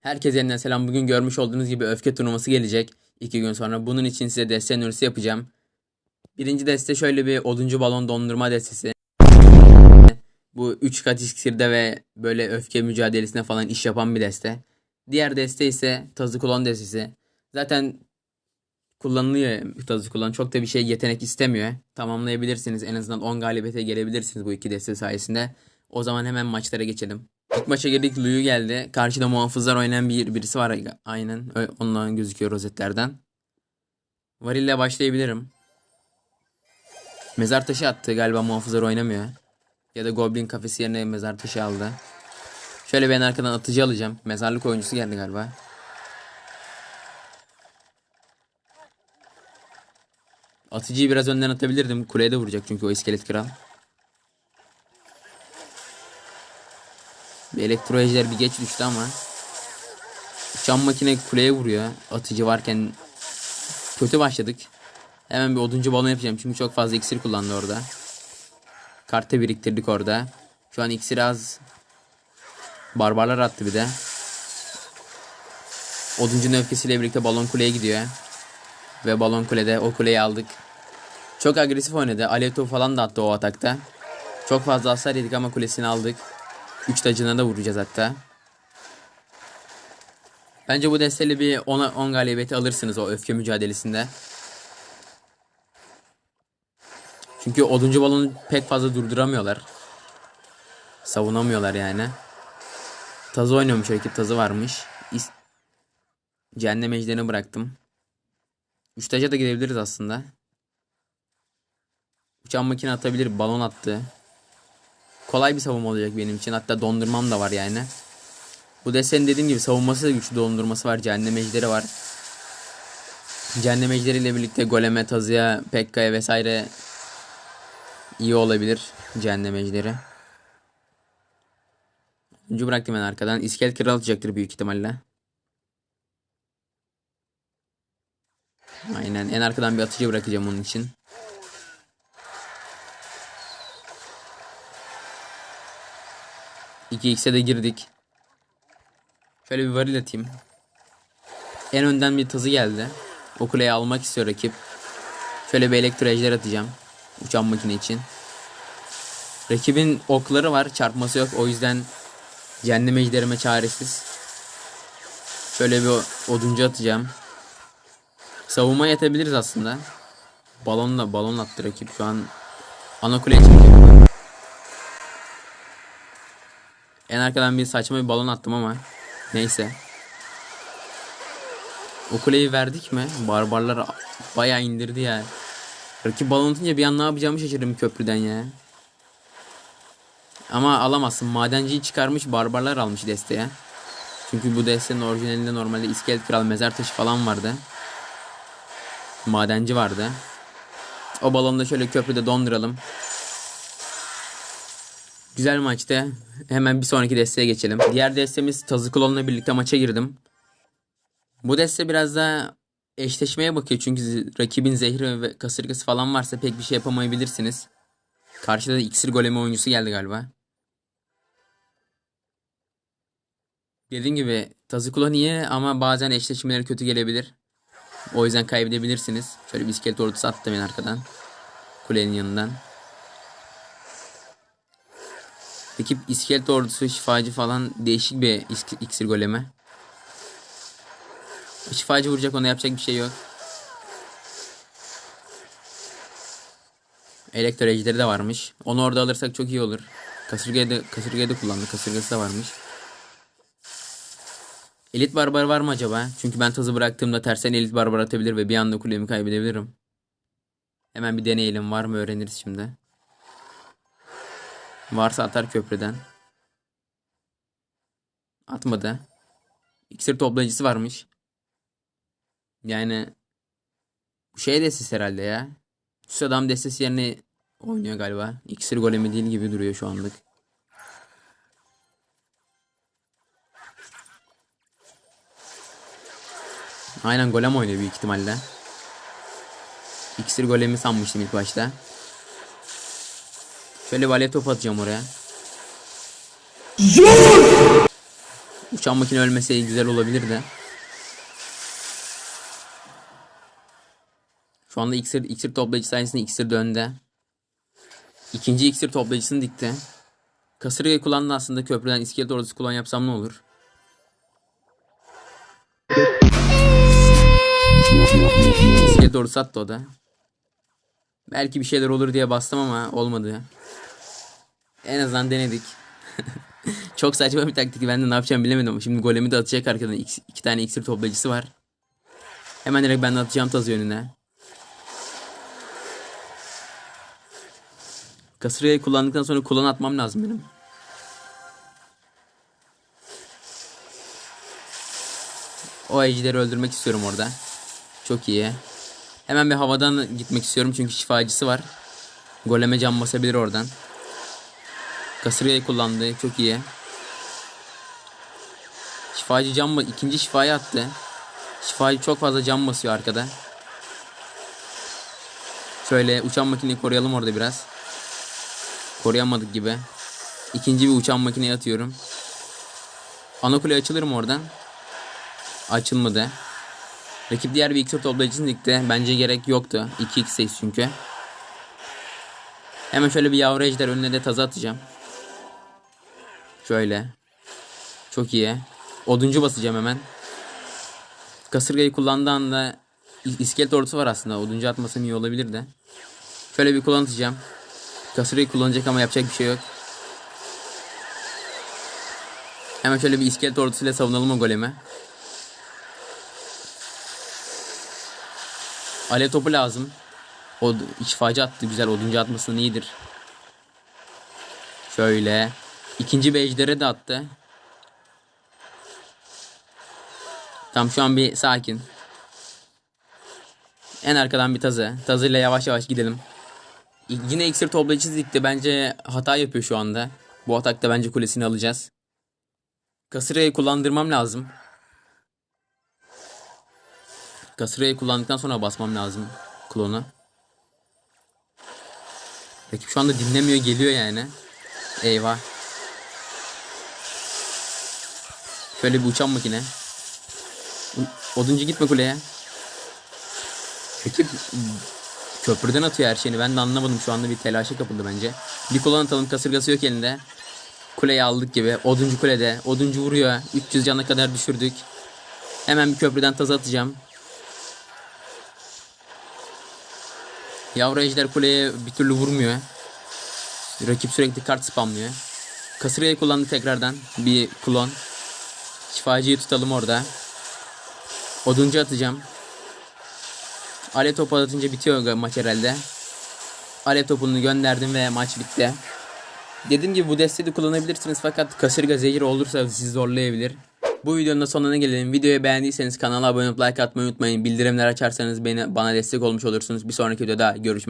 Herkese yeniden selam. Bugün görmüş olduğunuz gibi öfke turnuvası gelecek. iki gün sonra. Bunun için size deste önerisi yapacağım. Birinci deste şöyle bir oduncu balon dondurma destesi. Bu 3 kat iksirde ve böyle öfke mücadelesine falan iş yapan bir deste. Diğer deste ise tazı kulon destesi. Zaten kullanılıyor tazı kulon. Çok da bir şey yetenek istemiyor. Tamamlayabilirsiniz. En azından 10 galibiyete gelebilirsiniz bu iki deste sayesinde. O zaman hemen maçlara geçelim. İlk maça girdik. Luyu geldi. Karşıda muhafızlar oynayan bir birisi var. Aynen. Ondan gözüküyor rozetlerden. Varille başlayabilirim. Mezar taşı attı. Galiba muhafızlar oynamıyor. Ya da Goblin kafesi yerine mezar taşı aldı. Şöyle ben arkadan atıcı alacağım. Mezarlık oyuncusu geldi galiba. Atıcıyı biraz önden atabilirdim. Kuleye de vuracak çünkü o iskelet kral. Bir elektro ejder bir geç düştü ama. Cam makine kuleye vuruyor. Atıcı varken kötü başladık. Hemen bir oduncu balon yapacağım çünkü çok fazla iksir kullandı orada. Kartı biriktirdik orada. Şu an iksir az. Barbarlar attı bir de. Oduncunun öfkesiyle birlikte balon kuleye gidiyor. Ve balon kulede o kuleyi aldık. Çok agresif oynadı. Alev falan da attı o atakta. Çok fazla hasar yedik ama kulesini aldık. 3 tacına da vuracağız hatta. Bence bu desteyle bir 10 10 galibiyeti alırsınız o öfke mücadelesinde. Çünkü oduncu balonu pek fazla durduramıyorlar. Savunamıyorlar yani. Tazı oynuyormuş rakip tazı varmış. İs Cehennem ejderini bıraktım. Üç taca da gidebiliriz aslında. Uçan makine atabilir. Balon attı. Kolay bir savunma olacak benim için. Hatta dondurmam da var yani. Bu desenin dediğim gibi savunması da güçlü dondurması var. Cehennem ejderi var. Cehennem ejderiyle birlikte goleme, tazıya, pekka'ya vesaire iyi olabilir. Cehennem ejderi. Ucu bıraktım ben arkadan. İskelet kral atacaktır büyük ihtimalle. Aynen. En arkadan bir atıcı bırakacağım onun için. İki x'e de girdik. Şöyle bir varil atayım. En önden bir tazı geldi. O kuleyi almak istiyor rakip. Şöyle bir elektro ejder atacağım. Uçan makine için. Rakibin okları var. Çarpması yok. O yüzden cehennem ejderime çaresiz. Şöyle bir oduncu atacağım. Savunma yatabiliriz aslında. Balonla balon attı rakip şu an. Ana kuleye çıkacak. En arkadan bir saçma bir balon attım ama. Neyse. O verdik mi? Barbarlar bayağı indirdi ya. Rakip balon atınca bir an ne yapacağımı şaşırdım köprüden ya. Ama alamazsın. Madenciyi çıkarmış barbarlar almış desteğe. Çünkü bu destenin orijinalinde normalde iskelet kral mezar taşı falan vardı. Madenci vardı. O balonu da şöyle köprüde donduralım. Güzel maçtı. Hemen bir sonraki desteğe geçelim. Diğer destemiz Tazı Klon'la birlikte maça girdim. Bu deste biraz daha eşleşmeye bakıyor. Çünkü rakibin zehri ve kasırgası falan varsa pek bir şey yapamayabilirsiniz. Karşıda da iksir golemi oyuncusu geldi galiba. Dediğim gibi Tazı Klon iyi ama bazen eşleşmeleri kötü gelebilir. O yüzden kaybedebilirsiniz. Şöyle bir iskelet ordusu attım ben arkadan. Kulenin yanından. Rakip iskelet ordusu şifacı falan değişik bir iksir golemi. Şifacı vuracak ona yapacak bir şey yok. Elektro de varmış. Onu orada alırsak çok iyi olur. Kasırgayı da, kasırgayı da kullandı. Kasırgası da varmış. Elit barbar var mı acaba? Çünkü ben tazı bıraktığımda tersten elit barbar atabilir ve bir anda kulemi kaybedebilirim. Hemen bir deneyelim. Var mı öğreniriz şimdi. Varsa atar köprüden. Atmadı. İksir toplayıcısı varmış. Yani bu şey destesi herhalde ya. Şu adam destesi yerine oynuyor galiba. İksir golemi değil gibi duruyor şu anlık. Aynen golem oynuyor büyük ihtimalle. İksir golemi sanmıştım ilk başta. Şöyle bir alev topu atacağım oraya. Uçan makine ölmeseydi güzel olabilirdi. Şu anda iksir, iksir toplayıcı sayesinde iksir döndü. İkinci iksir toplayıcısını dikti. Kasırgayı kullandı aslında köprüden iskelet ordusu kullan yapsam ne olur? İskelet ordusu attı o da. Belki bir şeyler olur diye bastım ama olmadı. En azından denedik. Çok saçma bir taktik. Ben de ne yapacağımı bilemedim. Şimdi golemi de atacak arkadan. İki, tane iksir toplayıcısı var. Hemen direkt ben de atacağım tazı yönüne. Kasırgayı kullandıktan sonra kullan atmam lazım benim. O ejderi öldürmek istiyorum orada. Çok iyi. Hemen bir havadan gitmek istiyorum çünkü şifacısı var. Goleme can basabilir oradan. Kasırgayı kullandı. Çok iyi. Şifacı ba- ikinci şifayı attı. Şifacı çok fazla can basıyor arkada. Şöyle uçan makineyi koruyalım orada biraz. Koruyamadık gibi. İkinci bir uçan makineye atıyorum. Ana kule açılır mı oradan? Açılmadı. Rakip diğer bir iksir toplayıcısını dikti. Bence gerek yoktu. 2x çünkü. Hemen şöyle bir yavru ejder önüne de tazı atacağım. Şöyle. Çok iyi. Oduncu basacağım hemen. Kasırgayı kullandığı anda iskelet ordusu var aslında. Oduncu atmasam iyi olabilir de. Şöyle bir kullanacağım. Kasırgayı kullanacak ama yapacak bir şey yok. Hemen şöyle bir iskelet ordusuyla savunalım o golemi. Alev topu lazım. O şifacı attı güzel. Oduncu atmasın iyidir. Şöyle. İkinci bir ejdere de attı. Tam şu an bir sakin. En arkadan bir tazı. Tazıyla yavaş yavaş gidelim. Yine iksir toplayıcısı dikti. Bence hata yapıyor şu anda. Bu atakta bence kulesini alacağız. Kasırayı kullandırmam lazım. Kasırayı kullandıktan sonra basmam lazım klonu. Rakip şu anda dinlemiyor geliyor yani. Eyvah. Şöyle bir uçan makine. Oduncu gitme kuleye. Rakip köprüden atıyor her şeyini. Ben de anlamadım şu anda bir telaşa kapıldı bence. Bir kolon atalım kasırgası yok elinde. Kuleyi aldık gibi. Oduncu kulede. Oduncu vuruyor. 300 cana kadar düşürdük. Hemen bir köprüden taz atacağım. Yavru ejder kuleye bir türlü vurmuyor. Rakip sürekli kart spamlıyor. Kasırgayı kullandı tekrardan. Bir klon. Şifacıyı tutalım orada. Oduncu atacağım. Alev topu atınca bitiyor maç herhalde. Alev topunu gönderdim ve maç bitti. Dediğim gibi bu desteği de kullanabilirsiniz fakat kasırga zehir olursa sizi zorlayabilir. Bu videonun da sonuna gelelim. Videoyu beğendiyseniz kanala abone olup like atmayı unutmayın. Bildirimler açarsanız beni bana destek olmuş olursunuz. Bir sonraki videoda görüşmek